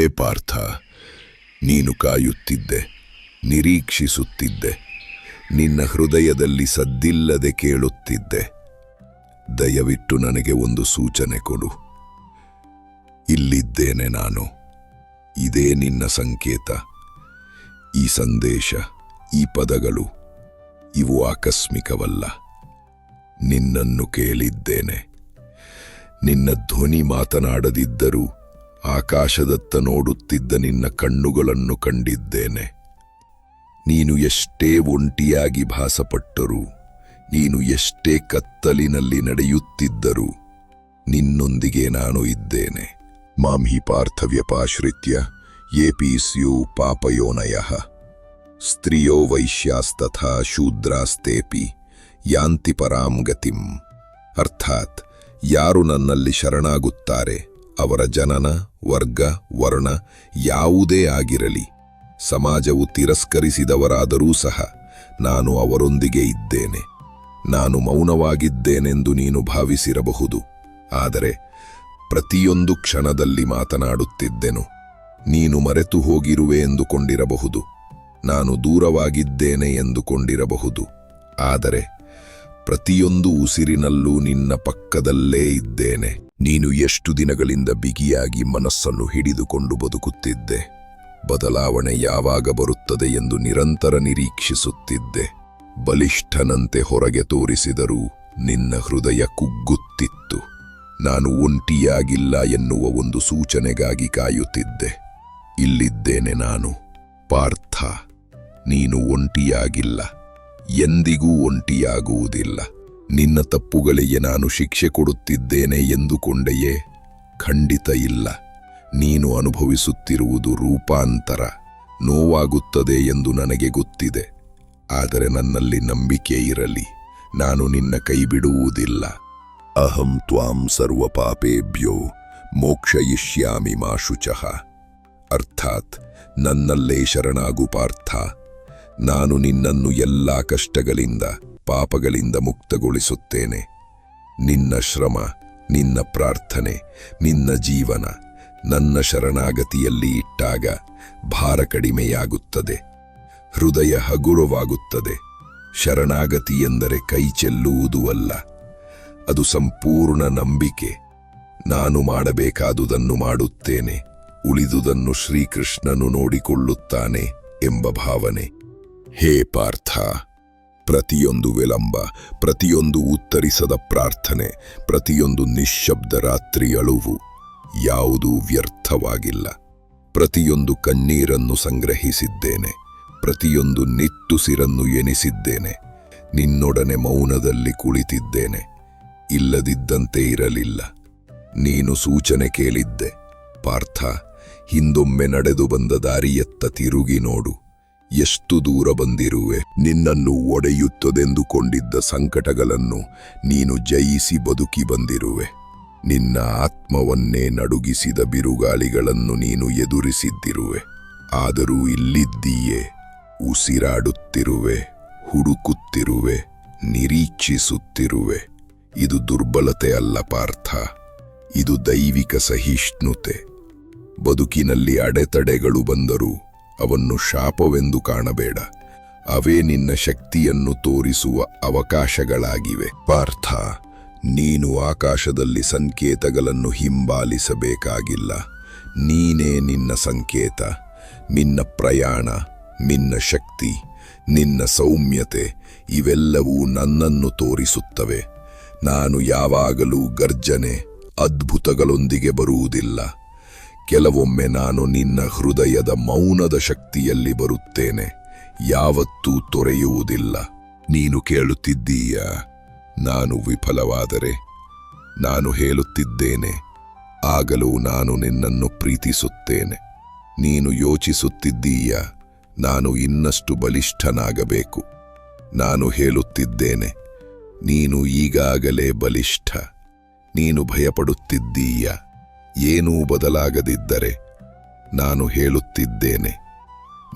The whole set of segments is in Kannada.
ಹೇ ಪಾರ್ಥ, ನೀನು ಕಾಯುತ್ತಿದ್ದೆ, ನಿರೀಕ್ಷಿಸುತ್ತಿದ್ದೆ, ನಿನ್ನ ಹೃದಯದಲ್ಲಿ ಸದ್ದಿಲ್ಲದೆ ಕೇಳುತ್ತಿದ್ದೆ. ದಯವಿಟ್ಟು ನನಗೆ ಒಂದು ಸೂಚನೆ ಕೊಡು. ಇಲ್ಲಿದ್ದೇನೆ ನಾನು. ಇದೇ ನಿನ್ನ ಸಂಕೇತ. ಈ ಸಂದೇಶ, ಈ ಪದಗಳು, ಇವು ಆಕಸ್ಮಿಕವಲ್ಲ. ನಿನ್ನನ್ನು ಕೇಳಿದ್ದೇನೆ. ನಿನ್ನ ಧ್ವನಿ ಮಾತನಾಡದಿದ್ದರೂ ಆಕಾಶದತ್ತ ನೋಡುತ್ತಿದ್ದ ನಿನ್ನ ಕಣ್ಣುಗಳನ್ನು ಕಂಡಿದ್ದೇನೆ. ನೀನು ಎಷ್ಟೇ ಒಂಟಿಯಾಗಿ ಭಾಸಪಟ್ಟರೂ, ನೀನು ಎಷ್ಟೇ ಕತ್ತಲಿನಲ್ಲಿ ನಡೆಯುತ್ತಿದ್ದರೂ ನಿನ್ನೊಂದಿಗೆ ನಾನು ಇದ್ದೇನೆ. ಮಾಂ ಹಿ ಪಾರ್ಥವ್ಯಪಾಶ್ರಿತ್ಯ ಯೇಪಿ ಸ್ಯೂ ಪಾಪಯೋನಯ. ಸ್ತ್ರೀಯೋ ವೈಶ್ಯಾಸ್ತಥಾ ಶೂದ್ರಾಸ್ತೇಪಿ, ಯಾಂತಿ ಪರಾಂ ಗತಿಂ. ಅರ್ಥಾತ್ ಯಾರು ನನ್ನಲ್ಲಿ ಶರಣಾಗುತ್ತಾರೆ? ಅವರ ಜನನ, ವರ್ಗ, ವರ್ಣ ಯಾವುದೇ ಆಗಿರಲಿ. ಸಮಾಜವು ತಿರಸ್ಕರಿಸಿದವರಾದರೂ ಸಹ ನಾನು ಅವರೊಂದಿಗೆ ಇದ್ದೇನೆ. ನಾನು ಮೌನವಾಗಿದ್ದೇನೆಂದು ನೀನು ಭಾವಿಸಿರಬಹುದು. ಆದರೆ ಪ್ರತಿಯೊಂದು ಕ್ಷಣದಲ್ಲಿ ಮಾತನಾಡುತ್ತಿದ್ದೆನು. ನೀನು ಮರೆತು ಹೋಗಿರುವೆ ಎಂದುಕೊಂಡಿರಬಹುದು. ನಾನು ದೂರವಾಗಿದ್ದೇನೆ ಎಂದುಕೊಂಡಿರಬಹುದು. ಆದರೆ ಪ್ರತಿಯೊಂದು ಉಸಿರಿನಲ್ಲೂ ನಿನ್ನ ಪಕ್ಕದಲ್ಲೇ ಇದ್ದೇನೆ. ನೀನು ಎಷ್ಟು ದಿನಗಳಿಂದ ಬಿಗಿಯಾಗಿ ಮನಸ್ಸನ್ನು ಹಿಡಿದುಕೊಂಡು ಬದುಕುತ್ತಿದ್ದೆ. ಬದಲಾವಣೆ ಯಾವಾಗ ಬರುತ್ತದೆ ಎಂದು ನಿರಂತರ ನಿರೀಕ್ಷಿಸುತ್ತಿದ್ದೆ. ಬಲಿಷ್ಠನಂತೆ ಹೊರಗೆ ತೋರಿಸಿದರೂ ನಿನ್ನ ಹೃದಯ ಕುಗ್ಗುತ್ತಿತ್ತು. ನಾನು ಒಂಟಿಯಾಗಿಲ್ಲ ಎನ್ನುವ ಒಂದು ಸೂಚನೆಗಾಗಿ ಕಾಯುತ್ತಿದ್ದೆ. ಇಲ್ಲಿದ್ದೇನೆ ನಾನು. ಪಾರ್ಥ, ನೀನು ಒಂಟಿಯಾಗಿಲ್ಲ. ಎಂದಿಗೂ ಒಂಟಿಯಾಗುವುದಿಲ್ಲ. ನಿನ್ನ ತಪ್ಪುಗಳಿಗೆ ನಾನು ಶಿಕ್ಷೆ ಕೊಡುತ್ತಿದ್ದೇನೆ ಎಂದುಕೊಂಡೆಯೇ? ಖಂಡಿತ ಇಲ್ಲ. ನೀನು ಅನುಭವಿಸುತ್ತಿರುವುದು ರೂಪಾಂತರ. ನೋವಾಗುತ್ತದೆ ಎಂದು ನನಗೆ ಗೊತ್ತಿದೆ. ಆದರೆ ನನ್ನಲ್ಲಿ ನಂಬಿಕೆ ಇರಲಿ. ನಾನು ನಿನ್ನ ಕೈ ಬಿಡುವುದಿಲ್ಲ ಅಹಂ ತ್ವಾಂ ಸರ್ವ ಪಾಪೇಭ್ಯೋ ಮೋಕ್ಷಯಿಷ್ಯಾಮಿ ಮಾ ಶುಚಃ ಅರ್ಥಾತ್ ನನ್ನಲ್ಲೇ ಶರಣಾಗು ಪಾರ್ಥ. ನಾನು ನಿನ್ನನ್ನು ಎಲ್ಲ ಕಷ್ಟಗಳಿಂದ ಪಾಪಗಳಿಂದ ಮುಕ್ತಗೊಳಿಸುತ್ತೇನೆ. ನಿನ್ನ ಶ್ರಮ, ನಿನ್ನ ಪ್ರಾರ್ಥನೆ, ನಿನ್ನ ಜೀವನ ನನ್ನ ಶರಣಾಗತಿಯಲ್ಲಿ ಇಟ್ಟಾಗ ಭಾರ ಕಡಿಮೆಯಾಗುತ್ತದೆ. ಹೃದಯ ಹಗುರವಾಗುತ್ತದೆ. ಶರಣಾಗತಿ ಎಂದರೆ ಕೈ ಚೆಲ್ಲುವುದೂ ಅಲ್ಲ. ಅದು ಸಂಪೂರ್ಣ ನಂಬಿಕೆ. ನಾನು ಮಾಡಬೇಕಾದುದನ್ನು ಮಾಡುತ್ತೇನೆ. ಉಳಿದುದನ್ನು ಶ್ರೀಕೃಷ್ಣನು ನೋಡಿಕೊಳ್ಳುತ್ತಾನೆ ಎಂಬ ಭಾವನೆ. ಹೇ ಪಾರ್ಥ ಪ್ರತಿಯೊಂದು ವಿಳಂಬ, ಪ್ರತಿಯೊಂದು ಉತ್ತರಿಸದ ಪ್ರಾರ್ಥನೆ, ಪ್ರತಿಯೊಂದು ನಿಶ್ಶಬ್ದ ರಾತ್ರಿ ಅಳುವು ಯಾವುದೂ ವ್ಯರ್ಥವಾಗಿಲ್ಲ. ಪ್ರತಿಯೊಂದು ಕಣ್ಣೀರನ್ನು ಸಂಗ್ರಹಿಸಿದ್ದೇನೆ, ಪ್ರತಿಯೊಂದು ನಿಟ್ಟುಸಿರನ್ನು ಎನಿಸಿದ್ದೇನೆ, ನಿನ್ನೊಡನೆ ಮೌನದಲ್ಲಿ ಕುಳಿತಿದ್ದೇನೆ, ಇಲ್ಲದಿದ್ದಂತೆ ಇರಲಿಲ್ಲ. ನೀನು ಸೂಚನೆ ಕೇಳಿದ್ದೆ, ಪಾರ್ಥ, ಹಿಂದೊಮ್ಮೆ ನಡೆದು ಬಂದ ದಾರಿಯತ್ತ ತಿರುಗಿ ನೋಡು. ಎಷ್ಟು ದೂರ ಬಂದಿರುವೆ? ನಿನ್ನನ್ನು ಒಡೆಯುತ್ತದೆಂದುಕೊಂಡಿದ್ದ ಸಂಕಟಗಳನ್ನು ನೀನು ಜಯಿಸಿ ಬದುಕಿ ಬಂದಿರುವೆ. ನಿನ್ನ ಆತ್ಮವನ್ನೇ ನಡುಗಿಸಿದ ಬಿರುಗಾಳಿಗಳನ್ನು ನೀನು ಎದುರಿಸಿದ್ದಿರುವೆ. ಆದರೂ ಇಲ್ಲಿದ್ದೀಯೇ, ಉಸಿರಾಡುತ್ತಿರುವೆ, ಹುಡುಕುತ್ತಿರುವೆ, ನಿರೀಕ್ಷಿಸುತ್ತಿರುವೆ. ಇದು ದುರ್ಬಲತೆ ಅಲ್ಲ ಪಾರ್ಥ, ಇದು ದೈವಿಕ ಸಹಿಷ್ಣುತೆ. ಬದುಕಿನಲ್ಲಿ ಅಡೆತಡೆಗಳು ಬಂದರೂ ಅವನ್ನು ಶಾಪವೆಂದು ಕಾಣಬೇಡ. ಅವೇ ನಿನ್ನ ಶಕ್ತಿಯನ್ನು ತೋರಿಸುವ ಅವಕಾಶಗಳಾಗಿವೆ. ಪಾರ್ಥ, ನೀನು ಆಕಾಶದಲ್ಲಿ ಸಂಕೇತಗಳನ್ನು ಹಿಂಬಾಲಿಸಬೇಕಾಗಿಲ್ಲ. ನೀನೇ ನಿನ್ನ ಸಂಕೇತ, ನಿನ್ನ ಪ್ರಯಾಣ, ನಿನ್ನ ಶಕ್ತಿ, ನಿನ್ನ ಸೌಮ್ಯತೆ, ಇವೆಲ್ಲವೂ ನನ್ನನ್ನು ತೋರಿಸುತ್ತವೆ. ನಾನು ಯಾವಾಗಲೂ ಗರ್ಜನೆ, ಅದ್ಭುತಗಳೊಂದಿಗೆ ಬರುವುದಿಲ್ಲ. ಕೆಲವೊಮ್ಮೆ ನಾನು ನಿನ್ನ ಹೃದಯದ ಮೌನದ ಶಕ್ತಿಯಲ್ಲಿ ಬರುತ್ತೇನೆ. ಯಾವತ್ತೂ ತೊರೆಯುವುದಿಲ್ಲ. ನೀನು ಕೇಳುತ್ತಿದ್ದೀಯ. ನಾನು ವಿಫಲವಾದರೆ ನಾನು ಹೇಳುತ್ತಿದ್ದೇನೆ. ಆಗಲೂ ನಾನು ನಿನ್ನನ್ನು ಪ್ರೀತಿಸುತ್ತೇನೆ. ನೀನು ಯೋಚಿಸುತ್ತಿದ್ದೀಯ. ನಾನು ಇನ್ನಷ್ಟು ಬಲಿಷ್ಠನಾಗಬೇಕು. ನಾನು ಹೇಳುತ್ತಿದ್ದೇನೆ. ನೀನು ಈಗಾಗಲೇ ಬಲಿಷ್ಠ. ನೀನು ಭಯಪಡುತ್ತಿದ್ದೀಯ. ಏನೂ ಬದಲಾಗದಿದ್ದರೆ ನಾನು ಹೇಳುತ್ತಿದ್ದೇನೆ,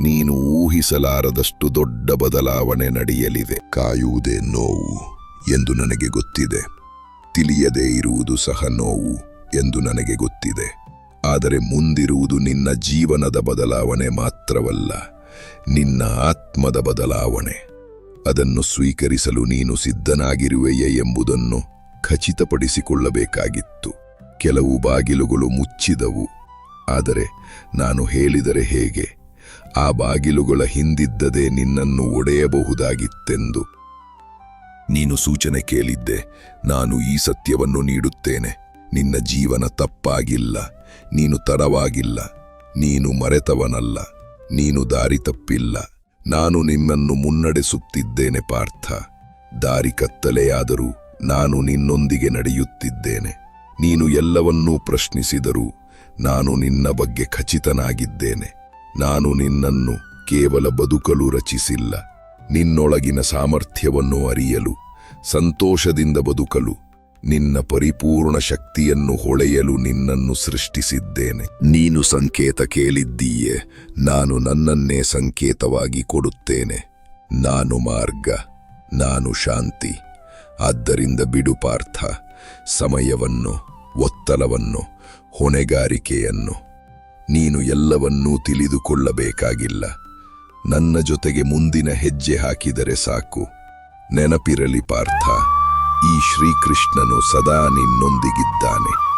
ನೀನು ಊಹಿಸಲಾರದಷ್ಟು ದೊಡ್ಡ ಬದಲಾವಣೆ ನಡೆಯಲಿದೆ. ಕಾಯುವುದೇ ನೋವು ಎಂದು ನನಗೆ ಗೊತ್ತಿದೆ, ತಿಳಿಯದೇ ಇರುವುದು ಸಹ ನೋವು ಎಂದು ನನಗೆ ಗೊತ್ತಿದೆ. ಆದರೆ ಮುಂದಿರುವುದು ನಿನ್ನ ಜೀವನದ ಬದಲಾವಣೆ ಮಾತ್ರವಲ್ಲ, ನಿನ್ನ ಆತ್ಮದ ಬದಲಾವಣೆ. ಅದನ್ನು ಸ್ವೀಕರಿಸಲು ನೀನು ಸಿದ್ಧನಾಗಿರುವೆಯೇ ಎಂಬುದನ್ನು ಖಚಿತಪಡಿಸಿಕೊಳ್ಳಬೇಕಾಗಿತ್ತು. ಕೆಲವು ಬಾಗಿಲುಗಳು ಮುಚ್ಚಿದವು. ಆದರೆ ನಾನು ಹೇಳಿದರೆ ಹೇಗೆ? ಆ ಬಾಗಿಲುಗಳ ಹಿಂದಿದ್ದದೆ ನಿನ್ನನ್ನು ಒಡೆಯಬಹುದಾಗಿತ್ತೆಂದು. ನೀನು ಸೂಚನೆ ಕೇಳಿದ್ದೆ, ನಾನು ಈ ಸತ್ಯವನ್ನು ನೀಡುತ್ತೇನೆ. ನಿನ್ನ ಜೀವನ ತಪ್ಪಾಗಿಲ್ಲ, ನೀನು ತಡವಾಗಿಲ್ಲ, ನೀನು ಮರೆತವನಲ್ಲ, ನೀನು ದಾರಿ ತಪ್ಪಿಲ್ಲ. ನಾನು ನಿನ್ನನ್ನು ಮುನ್ನಡೆಸುತ್ತಿದ್ದೇನೆ ಪಾರ್ಥ. ದಾರಿ ಕತ್ತಲೆಯಾದರೂ ನಾನು ನಿನ್ನೊಂದಿಗೆ ನಡೆಯುತ್ತಿದ್ದೇನೆ. ನೀನು ಎಲ್ಲವನ್ನೂ ಪ್ರಶ್ನಿಸಿದರೂ ನಾನು ನಿನ್ನ ಬಗ್ಗೆ ಖಚಿತನಾಗಿದ್ದೇನೆ. ನಾನು ನಿನ್ನನ್ನು ಕೇವಲ ಬದುಕಲು ರಚಿಸಿಲ್ಲ. ನಿನ್ನೊಳಗಿನ ಸಾಮರ್ಥ್ಯವನ್ನು ಅರಿಯಲು, ಸಂತೋಷದಿಂದ ಬದುಕಲು, ನಿನ್ನ ಪರಿಪೂರ್ಣ ಶಕ್ತಿಯನ್ನು ಹೊಳೆಯಲು ನಿನ್ನನ್ನು ಸೃಷ್ಟಿಸಿದ್ದೇನೆ. ನೀನು ಸಂಕೇತ ಕೇಳಿದ್ದೀಯೆ. ನಾನು ನನ್ನನ್ನೇ ಸಂಕೇತವಾಗಿ ಕೊಡುತ್ತೇನೆ. ನಾನು ಮಾರ್ಗ, ನಾನು ಶಾಂತಿ. ಆದ್ದರಿಂದ ಬಿಡು ಪಾರ್ಥ, ಸಮಯವನ್ನು, ಒತ್ತಲವನ್ನು, ಹೊಣೆಗಾರಿಕೆಯನ್ನು ನೀನು ಎಲ್ಲವನ್ನೂ ತಿಳಿದುಕೊಳ್ಳಬೇಕಾಗಿಲ್ಲ. ನನ್ನ ಜೊತೆಗೆ ಮುಂದಿನ ಹೆಜ್ಜೆ ಹಾಕಿದರೆ ಸಾಕು. ನೆನಪಿರಲಿ ಪಾರ್ಥ, ಈ ಶ್ರೀಕೃಷ್ಣನು ಸದಾ ನಿನ್ನೊಂದಿಗಿದ್ದಾನೆ.